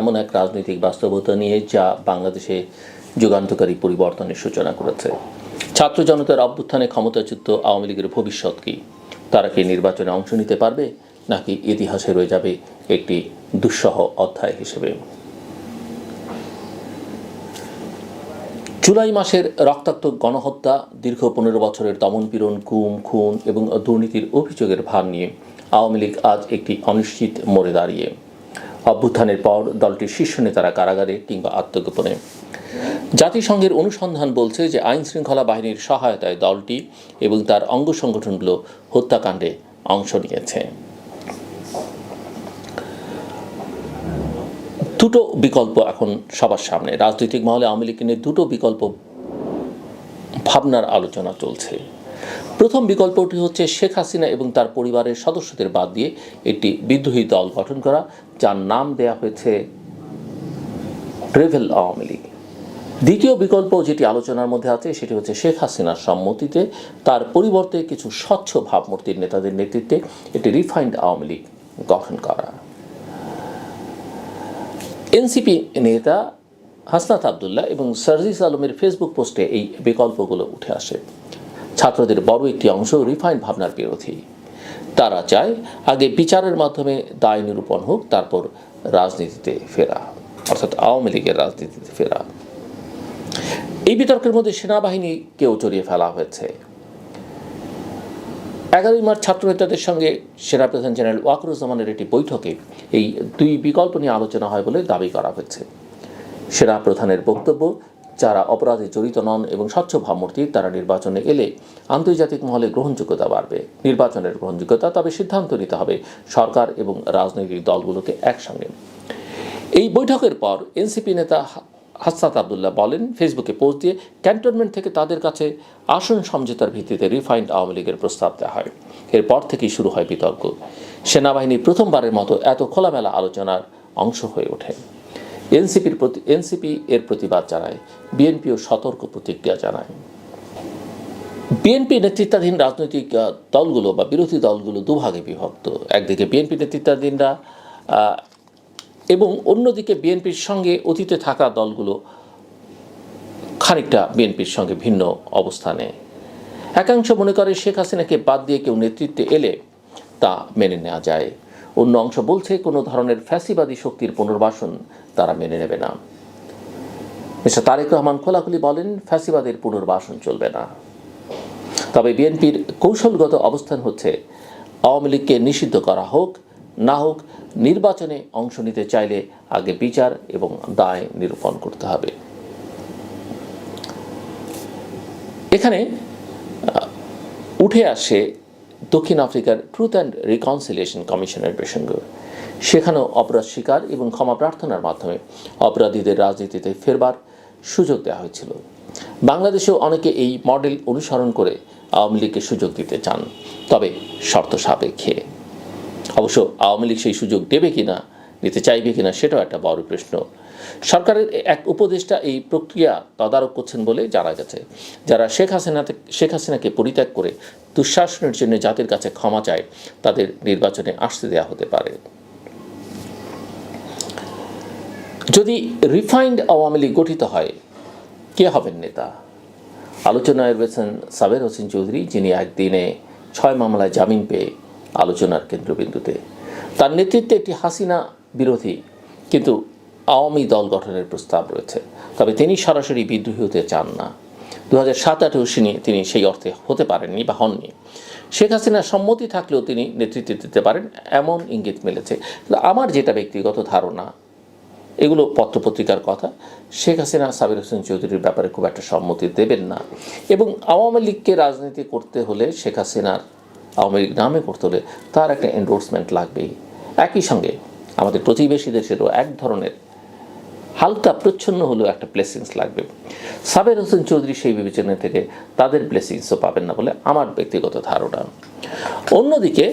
এমন এক রাজনৈতিক বাস্তবতা নিয়ে যা বাংলাদেশে যুগান্তকারী পরিবর্তনের সূচনা করেছে। ছাত্র জনতার অভ্যুত্থানে ক্ষমতাচ্যুত আওয়ামী লীগের ভবিষ্যৎ কি? তারা কি নির্বাচনে অংশ নিতে পারবে, নাকি ইতিহাসে রয়ে যাবে একটি দুঃসহ অধ্যায় হিসেবে? জুলাই মাসের রক্তাক্ত গণহত্যা, দীর্ঘ পনেরো বছরের দমনপীড়ন গুম, খুন এবং দুর্নীতির অভিযোগের ভার নিয়ে আওয়ামী লীগ আজ একটি অনিশ্চিত মোড়ে দাঁড়িয়ে। অভ্যুত্থানের পর দলটির শীর্ষ নেতারা কারাগারে কিংবা আত্মগোপনে। জাতিসংঘের অনুসন্ধান বলছে যে আইন শৃঙ্খলা বাহিনীর সহায়তায় দলটি এবং তার অঙ্গ সংগঠনগুলো হত্যাকাণ্ডে অংশ নিয়েছে। দুটো বিকল্প এখন সবার সামনে। রাজনৈতিক মহলে আওয়ামী লীগকে নিয়ে দুটো বিকল্প ভাবনার আলোচনা চলছে। প্রথম বিকল্পটি হচ্ছে শেখ হাসিনা এবং তার পরিবারের সদস্যদের বাদ দিয়ে একটি বিদ্রোহী দল গঠন করা, যার নাম দেয়া হয়েছে ট্রেভেল আওয়ামী লীগ। দ্বিতীয় বিকল্প যেটি আলোচনার মধ্যে আছে, সেটি হচ্ছে শেখ হাসিনার সম্মতিতে তার পরিবর্তে কিছু স্বচ্ছ ভাবমূর্তির নেতাদের নেতৃত্বে একটি রিফাইন্ড আওয়ামী লীগ গঠন করা। এনসিপি নেতা হাসনাত আবদুল্লাহ এবং সার্জিস আলমের ফেসবুক পোস্টে এই বিকল্পগুলো উঠে আসে। ছাত্রদের বড় একটি অংশ রিফাইন ভাবনার বিরোধী। তারা চায় আগে বিচারের মাধ্যমে দায় নিরূপণ হোক, তারপর রাজনীতিতে ফেরা, অর্থাৎ আওয়ামী লীগের রাজনীতিতে ফেরা। এই বিতর্কের মধ্যে সেনাবাহিনীকেও জড়িয়ে ফেলা হয়েছে। এগারোই মার্চ ছাত্র নেতাদের সঙ্গে সেনাপ্রধান জেনারেল ওয়াকরুজ্জামানের একটি বৈঠকে এই দুই বিকল্প নিয়ে আলোচনা হয় বলে দাবি করা হয়েছে। সেনা প্রধানের বক্তব্য যারা অপরাধে জড়িত নন এবং স্বচ্ছ ভাবমূর্তি তারা নির্বাচনে এলে আন্তর্জাতিক মহলে গ্রহণযোগ্যতা বাড়বে। নির্বাচনের গ্রহণযোগ্যতা তবে সিদ্ধান্ত নিতে হবে সরকার এবং রাজনৈতিক দলগুলোকে একসঙ্গে। এই বৈঠকের পর এনসিপি নেতা হাসাত আবদুল্লাহ বলেন, ফেসবুকে পোস্ট দিয়ে ক্যান্টনমেন্ট থেকে তাদের কাছে আসন সমঝোতার ভিত্তিতে রিফাইন্ড আওয়ামী লীগের প্রস্তাব দেওয়া হয়। এরপর থেকেই শুরু হয় বিতর্ক। সেনাবাহিনী প্রথমবারের মতো এত খোলামেলা আলোচনার অংশ হয়ে ওঠে। এনসিপির প্রতি এনসিপি এর প্রতিবাদ জানায়, বিএনপিও সতর্ক প্রতিক্রিয়া জানায়। বিএনপি নেতৃত্বাধীন রাজনৈতিক দলগুলো বা বিরোধী দলগুলো দুভাগে বিভক্ত। একদিকে বিএনপি নেতৃত্বাধীনরা এবং অন্যদিকে বিএনপির সঙ্গে অতীতে থাকা দলগুলো খানিকটা বিএনপির সঙ্গে ভিন্ন অবস্থানে। একাংশ মনে করে শেখ হাসিনাকে বাদ দিয়ে কেউ নেতৃত্বে এলে তা মেনে নেওয়া যায়। অন্য অংশ বলছে কোনো ধরনের ফ্যাসিবাদী শক্তির পুনর্বাসন তারা মেনে নেবে না। মিস্টার তারেক রহমান খোলাখুলি বলেন, ফ্যাসিবাদের পুনর্বাসন চলবে না। তবে বিএনপির কৌশলগত অবস্থান হচ্ছে, আওয়ামী লীগকে নিষিদ্ধ করা হোক, না হোক, নির্বাচনে অংশ নিতে চাইলে আগে বিচার এবং দায় নিরূপণ করতে হবে। এখানে উঠে আসে দক্ষিণ আফ্রিকার ট্রুথ অ্যান্ড রিকনসিলিয়েশন কমিশনের প্রসঙ্গ। সেখানেও অপরাধ স্বীকার এবং ক্ষমা প্রার্থনার মাধ্যমে অপরাধীদের রাজনীতিতে ফেরবার সুযোগ দেওয়া হয়েছিল। বাংলাদেশেও অনেকে এই মডেল অনুসরণ করে আওয়ামী লীগকে সুযোগ দিতে চান, তবে শর্ত সাপেক্ষে। অবশ্য আওয়ামী লীগ সেই সুযোগ দেবে কিনা, নিতে চাইবে কিনা, সেটাও একটা বড় প্রশ্ন। সরকারের এক উপদেষ্টা এই প্রক্রিয়া তদারক করছেন বলে জানা গেছে। যারা শেখ হাসিনাতে শেখ হাসিনাকে পরিত্যাগ করে দুঃশাসনের জন্য জাতির কাছে ক্ষমা চায়, তাদের নির্বাচনে আসতে দেওয়া হতে পারে। যদি রিফাইন্ড আওয়ামী লীগ গঠিত হয়, কে হবেন নেতা? আলোচনায় রয়েছেন সাবের হোসেন চৌধুরী, যিনি একদিনে ছয় মামলায় জামিন পেয়ে আলোচনার কেন্দ্রবিন্দুতে। তার নেতৃত্বে একটি হাসিনা বিরোধী, কিন্তু আওয়ামী দল গঠনের প্রস্তাব রয়েছে। তবে তিনি সরাসরি বিদ্রোহী হতে চান না। দু হাজার সাত আঠেরো তিনি সেই অর্থে হতে পারেননি বা হননি। শেখ হাসিনার সম্মতি থাকলেও তিনি নেতৃত্ব দিতে পারেন, এমন ইঙ্গিত মিলেছে। আমার যেটা ব্যক্তিগত ধারণা, এগুলো পত্রপত্রিকার কথা, শেখ হাসিনা সাবির হোসেন চৌধুরীর ব্যাপারে খুব একটা সম্মতি দেবেন না। এবং আওয়ামী লীগকে রাজনীতি করতে হলে, শেখ হাসিনার আওয়ামী লীগ নামে করতে হলে তার একটা এন্ডোর্সমেন্ট লাগবেই। একই সঙ্গে আমাদের প্রতিবেশী দেশেরও এক ধরনের হালকা প্রচ্ছন্ন হলেও একটা ব্লেসিংস লাগবে। সাবের হোসেন চৌধুরী সেই বিবেচনা থেকে তাদের ব্লেসিংসও পাবেন না বলে আমার ব্যক্তিগত ধারণা। অন্যদিকে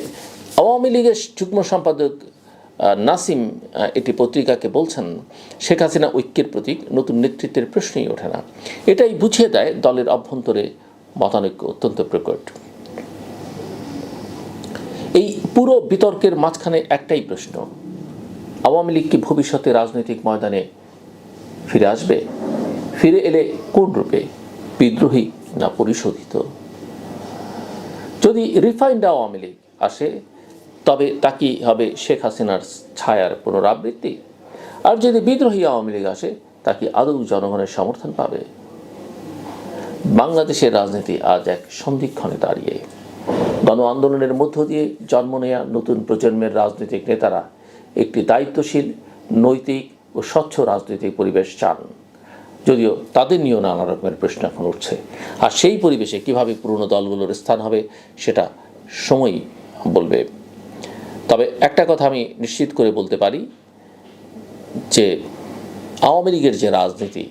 আওয়ামী লীগের যুগ্ম সম্পাদক নাসিম একটি পত্রিকাকে বলছেন, শেখ হাসিনা ঐক্যের প্রতীক, নতুন নেতৃত্বের প্রশ্নই ওঠে না। এটাই বুঝিয়ে দেয় দলের অভ্যন্তরে মতানৈক্য অত্যন্ত প্রকট। এই পুরো বিতর্কের মাঝখানে একটাই প্রশ্ন, আওয়ামী লীগ কি ভবিষ্যতে রাজনৈতিক ময়দানে ফিরে আসবে? ফিরে এলে কোন রূপে? বিদ্রোহী না পরিশোধিত? যদি রিফাইন্ড আওয়ামী লীগ আসে, তবে তা কি হবে শেখ হাসিনার ছায়ার পুনরাবৃত্তি? আর যদি বিদ্রোহী আওয়ামী লীগ আসে, তা কি আদৌ জনগণের সমর্থন পাবে? বাংলাদেশের রাজনীতি আজ এক সন্ধিক্ষণে দাঁড়িয়ে। গণ আন্দোলনের মধ্য দিয়ে জন্ম নেয়া নতুন প্রজন্মের রাজনৈতিক নেতারা একটি দায়িত্বশীল, নৈতিক ও স্বচ্ছ রাজনৈতিক পরিবেশ চান। যদিও তাদের নিয়েও নানা রকমের প্রশ্ন এখন উঠছে। আর সেই পরিবেশে কীভাবে পুরনো দলগুলোর স্থান হবে, সেটা সময়ই বলবে। তবে একটা কথা আমি নিশ্চিত করে বলতে পারি যে, আওয়ামী লীগের যে রাজনীতি,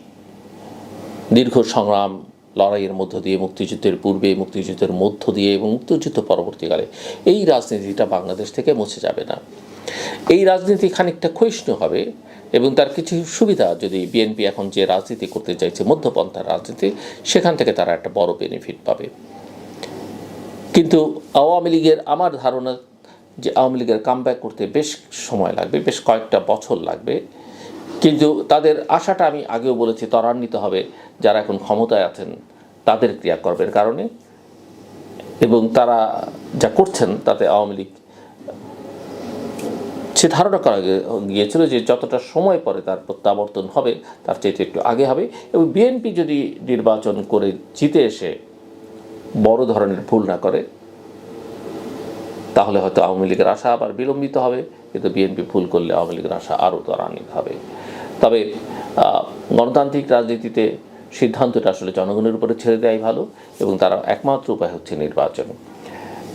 দীর্ঘ সংগ্রাম, লড়াইয়ের মধ্য দিয়ে, মুক্তিযুদ্ধের পূর্বে, মুক্তিযুদ্ধের মধ্য দিয়ে এবং মুক্তিযুদ্ধ পরবর্তীকালে, এই রাজনীতিটা বাংলাদেশ থেকে মুছে যাবে না। এই রাজনীতি খানিকটা ক্ষয়িষ্ণু হবে এবং তার কিছু সুবিধা যদি বিএনপি এখন যে রাজনীতি করতে চাইছে মধ্যপন্থার রাজনীতি, সেখান থেকে তারা একটা বড় বেনিফিট পাবে। কিন্তু আওয়ামী লীগের আমার ধারণা যে আওয়ামী লীগের কামব্যাক করতে বেশ সময় লাগবে, বেশ কয়েকটা বছর লাগবে। কিন্তু তাদের আশাটা আমি আগেও বলেছি, ত্বরান্বিত হবে যারা এখন ক্ষমতায় আছেন, তাদের ক্রিয়াকর্মের কারণে। এবং তারা যা করছেন, তাতে আওয়ামী লীগ সে ধারণা করা গিয়েছিল যে যতটা সময় পরে তার প্রত্যাবর্তন হবে, তার চেয়ে একটু আগে হবে। এবং বিএনপি যদি নির্বাচন করে জিতে এসে বড় ধরনের ভুল না করে, তাহলে হয়তো আওয়ামী লীগের আশা আবার বিলম্বিত হবে। কিন্তু বিএনপি ভুল করলে আওয়ামী লীগের আশা আরও ত্বরান্বিত হবে। তবে গণতান্ত্রিক রাজনীতিতে সিদ্ধান্তটা আসলে জনগণের উপরে ছেড়ে দেওয়াই ভালো এবং তারা একমাত্র উপায় হচ্ছে নির্বাচন।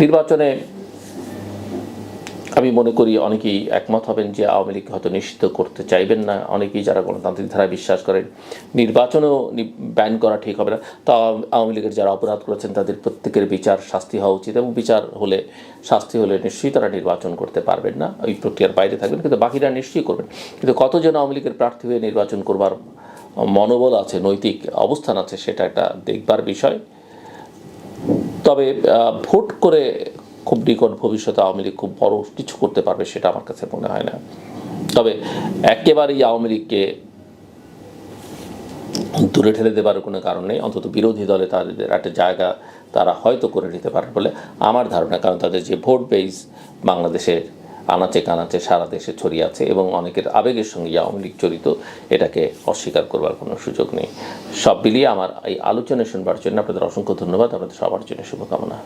নির্বাচনে আমি মনে করি অনেকেই একমত হবেন যে আওয়ামী লীগ হয়তো নিশ্চিত করতে চাইবেন না। অনেকেই যারা গণতান্ত্রিক ধারায় বিশ্বাস করেন, নির্বাচনেও ব্যান করা ঠিক হবে না। তা আওয়ামী লীগের যারা অপরাধ করেছেন, তাদের প্রত্যেকের বিচার শাস্তি হওয়া উচিত এবং বিচার হলে, শাস্তি হলে নিশ্চয়ই তারা নির্বাচন করতে পারবেন না। ওই প্রক্রিয়ার বাইরে থাকবেন, কিন্তু বাকিরা নিশ্চয়ই করবেন। কিন্তু কতজন আওয়ামী লীগের প্রার্থী হয়ে নির্বাচন করবার মনোবল আছে, নৈতিক অবস্থান আছে, সেটা একটা দেখবার বিষয়। তবে ভোট করে খুব নিকট ভবিষ্যতে আওয়ামী লীগ খুব বড় কিছু করতে পারবে সেটা আমার কাছে মনে হয় না। তবে একেবারেই আওয়ামী লীগকে দূরে ঠেলে দেবার কোনো কারণ নেই। অন্তত বিরোধী দলে তাদের একটা জায়গা তারা হয়তো করে নিতে পারে বলে আমার ধারণা, কারণ তাদের যে ভোট বেস বাংলাদেশের আনাচে কানাচে সারা দেশে ছড়িয়ে আছে এবং অনেকের আবেগের সঙ্গে আওয়ামী লীগ জড়িত, এটাকে অস্বীকার করবার কোনো সুযোগ নেই। সব মিলিয়ে আমার এই আলোচনা শুনবার জন্য আপনাদের অসংখ্য ধন্যবাদ। আপনাদের সবার জন্য শুভকামনা।